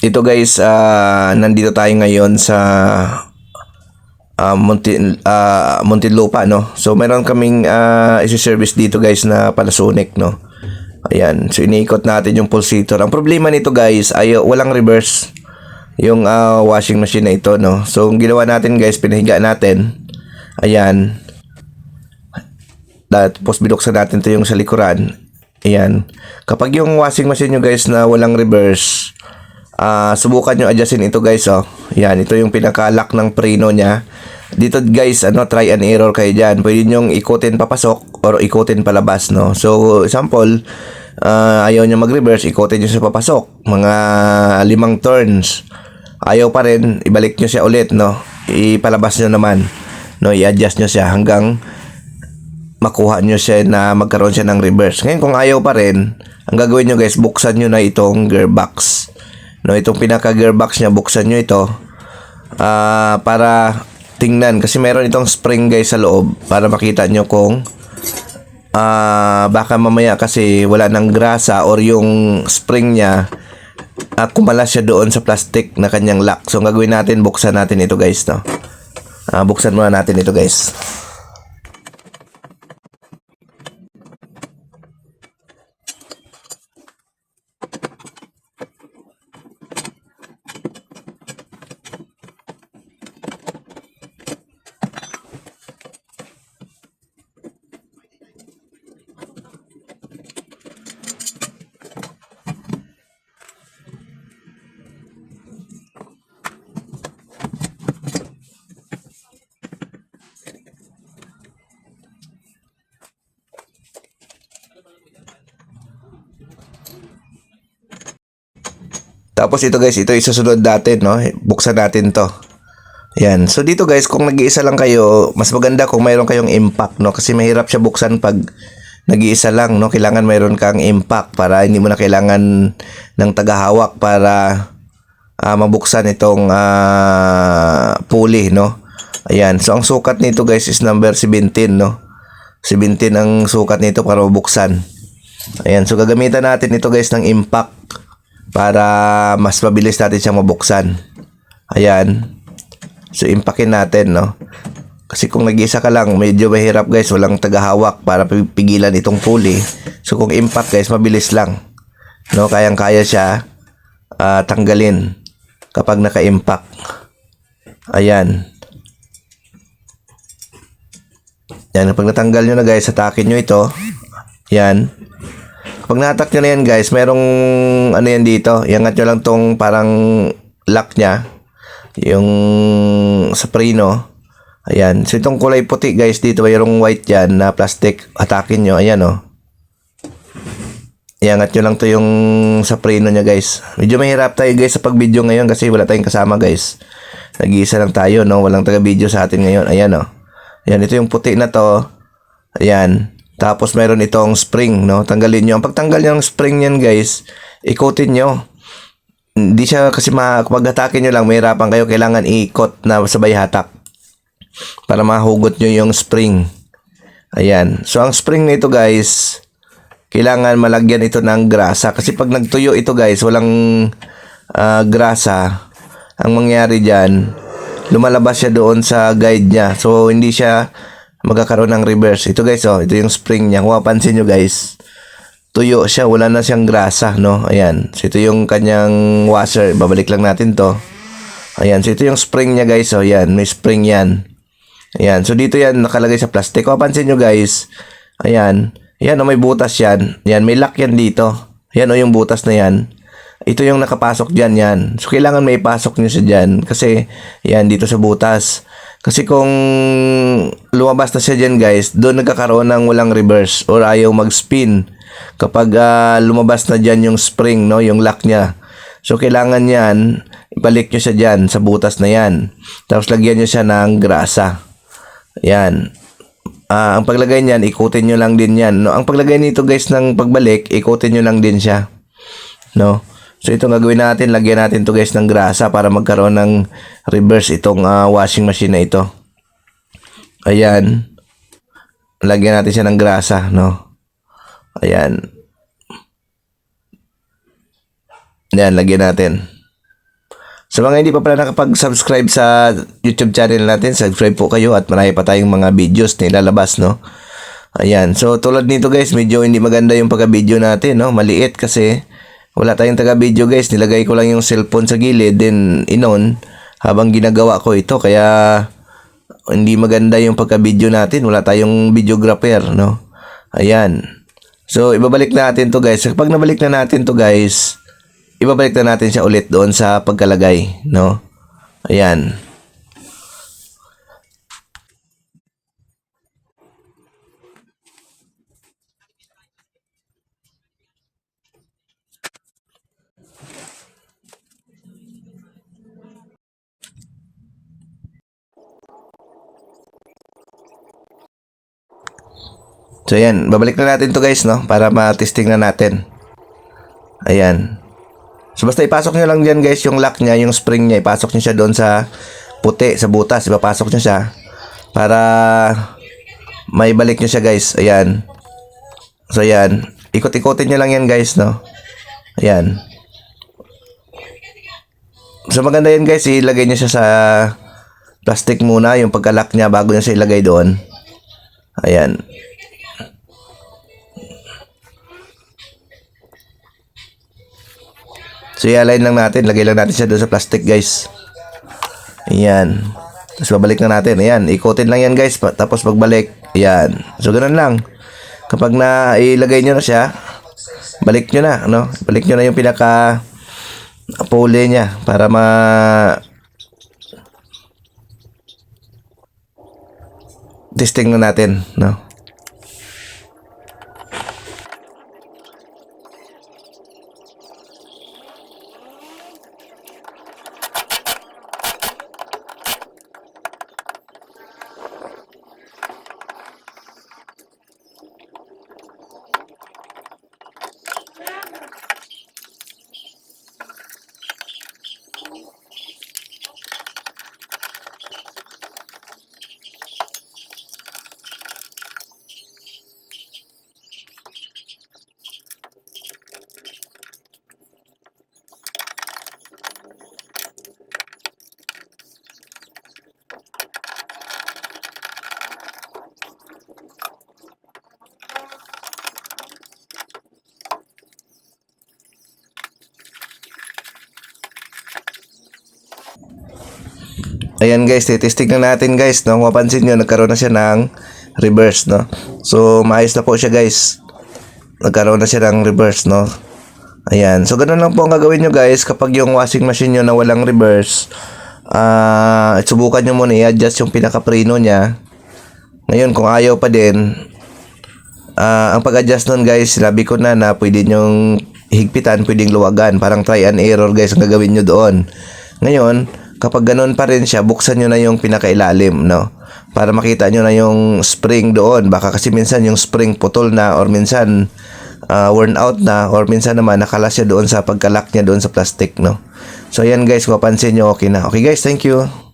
ito guys, ah, nandito tayo ngayon sa uh, Muntin, ah, Muntinlupa, no? So, meron kaming uh, isi-service dito guys na Panasonic, no? Ayan. So, iniikot natin yung pulsator. Ang problema nito guys ay uh, walang reverse yung ah, washing machine na ito, no? So, ang ginawa natin guys, pinahiga natin. Ayan. Tapos binuksan natin to yung sa likuran. Ayan. Kapag yung washing machine nyo guys na walang reverse, ah subukan nyo adjustin ito guys oh. Ayan, ito yung pinaka-lock ng preno niya. Dito guys, ano, try and error kayo dyan. Pwede nyo ikutin papasok or ikutin palabas, no? So, example, ah, ayaw nyo mag-reverse, ikutin nyo sa papasok. Mga limang turns. Ayaw pa rin, ibalik nyo siya ulit, no? Ipalabas nyo naman. No, i-adjust nyo siya hanggang makuha nyo siya na magkaroon siya ng reverse. Ngayon kung ayaw pa rin, ang gagawin nyo guys, buksan nyo na itong gearbox. No, itong pinaka gearbox niya, buksan nyo ito ah para tingnan kasi meron itong spring guys sa loob para makita nyo kung ah baka mamaya kasi wala ng grasa or yung spring niya ah, kumalas siya doon sa plastic na kanyang lock. So, gagawin natin, buksan natin ito guys, no? Ah, buksan muna natin ito guys. Tapos ito guys, ito isusunod natin, no? Buksan natin to. Yan. So dito guys, kung nag-iisa lang kayo, mas maganda kung mayroon kayong impact, no? Kasi mahirap siya buksan pag nag-iisa lang, no? Kailangan mayroon kang impact para hindi mo na kailangan ng tagahawak para ah, mabuksan itong ah, pulley, no? Ayan. So ang sukat nito guys is number 17, no? 17 ang sukat nito para mabuksan. Ayan. So gagamitan natin ito guys ng impact para mas mabilis natin siyang mabuksan. Ayan. So, impakin natin, no? Kasi kung nag-isa ka lang, medyo mahirap guys. Walang tagahawak para pigilan itong pulley. So, kung impact guys, mabilis lang. No? Kayang-kaya siya ah, tanggalin kapag naka-impact. Ayan. Yan, pag natanggal nyo na guys, atakin nyo ito. Yan. Pag natak nyo na yan guys, merong ano yan dito. Iangat nyo lang tong parang lock niya. Yung sa preno. Ayan. So itong kulay puti guys, dito mayroong white yan na plastic. Atakin nyo. Ayan o. Oh. Iangat nyo lang to yung sa preno niya guys. Medyo mahirap tayo guys sa pag-video ngayon kasi wala tayong kasama guys. Nag-iisa lang tayo no. Walang taga-video sa atin ngayon. Ayan o. Oh. Ayan. Ito yung puti na to. Ayan. Tapos meron itong spring, no? Tanggalin nyo. Ang pagtanggal ng spring yan, guys, ikotin nyo. Hindi siya kasi ma kapag atake nyo lang, mahirapan kayo. Kailangan ikot na sabay hatak. Para mahugot nyo yung spring. Ayan. So, ang spring nito, guys, kailangan malagyan ito ng grasa. Kasi pag nagtuyo ito, guys, walang ah, grasa. Ang mangyari dyan, lumalabas siya doon sa guide niya. So, hindi siya magkakaroon ng reverse. Ito guys, oh, ito yung spring niya. Kung mapansin nyo guys, tuyo siya, wala na siyang grasa, no? Ayan. So, ito yung kanyang washer. Babalik lang natin to. Ayan. So, ito yung spring niya guys, oh, yan. May spring yan. Ayan. So, dito yan nakalagay sa plastic. Kung mapansin nyo guys, ayan. Ayan, oh, may butas yan. Ayan, may lock yan dito. Ayan, oh, yung butas na yan. Ito yung nakapasok dyan, yan. So, kailangan may pasok nyo siya dyan. Kasi, yan, dito sa butas. Kasi kung lumabas na siya dyan guys, doon nagkakaroon ng walang reverse or ayaw mag-spin. Kapag ah, lumabas na dyan yung spring, no, yung lock niya. So kailangan yan, ibalik nyo siya dyan sa butas na yan. Tapos lagyan nyo siya ng grasa. Yan. Ah, ang paglagay niyan, ikutin nyo lang din yan. No? Ang paglagay nito guys ng pagbalik, ikutin nyo lang din siya. No? So ito gagawin natin, lagyan natin to guys ng grasa para magkaroon ng reverse itong ah, washing machine na ito. Ayan. Lagyan natin siya ng grasa, no? Ayan. Ayan, lagyan natin. Sa mga hindi pa pala nakapag-subscribe sa YouTube channel natin, subscribe po kayo at marami pa tayong mga videos na ilalabas, no? Ayan. So, tulad nito guys, medyo hindi maganda yung pagka-video natin, no? Maliit kasi wala tayong taga-video guys. Nilagay ko lang yung cellphone sa gilid, then inon habang ginagawa ko ito. Kaya hindi maganda yung pagka-video natin. Wala tayong videographer, no? Ayan. So, ibabalik natin to guys. Kapag nabalik na natin to guys, ibabalik na natin siya ulit doon sa pagkalagay, no? Ayan. So ayan, babalik na natin to guys, no? Para ma-testing na natin. Ayan. So basta ipasok nyo lang dyan guys yung lock niya, yung spring niya, ipasok nyo siya doon sa puti, sa butas, ipapasok nyo siya para may balik nyo siya guys. Ayan. So ayan, ikot-ikotin nyo lang yan guys, no? Ayan. So maganda yan guys, ilagay nyo siya sa plastic muna, yung pagka-lock niya bago nyo siya ilagay doon. Ayan. So, i-align lang natin. Lagay lang natin siya doon sa plastic, guys. Ayan. Tapos, babalik na natin. Ayan. Ikotin lang yan, guys. Tapos, pagbalik. Ayan. So, ganun lang. Kapag na ilagay nyo na siya, balik nyo na, no? Balik nyo na yung pinaka pole niya para ma testing na natin, no? Ayan guys, testing na natin guys, no? Kung mapansin nyo, nagkaroon na siya ng reverse, no? So, maayos na po siya guys. Nagkaroon na siya ng reverse, no? Ayan. So, ganun lang po ang gagawin nyo guys kapag yung washing machine nyo na walang reverse. Ah, subukan nyo muna i-adjust yung pinaka-preno niya. Ngayon, kung ayaw pa din, ah, ang pag-adjust nun guys, sinabi ko na na pwede nyong higpitan, pwedeng luwagan. Parang try and error guys ang gagawin nyo doon. Ngayon, kapag ganun pa rin siya, buksan nyo na yung pinakailalim, no? Para makita nyo na yung spring doon. Baka kasi minsan yung spring putol na or minsan ah, worn out na or minsan naman nakalas siya doon sa pagkalak niya doon sa plastic, no? So, ayan guys, kung mapansin nyo, okay na. Okay guys, thank you.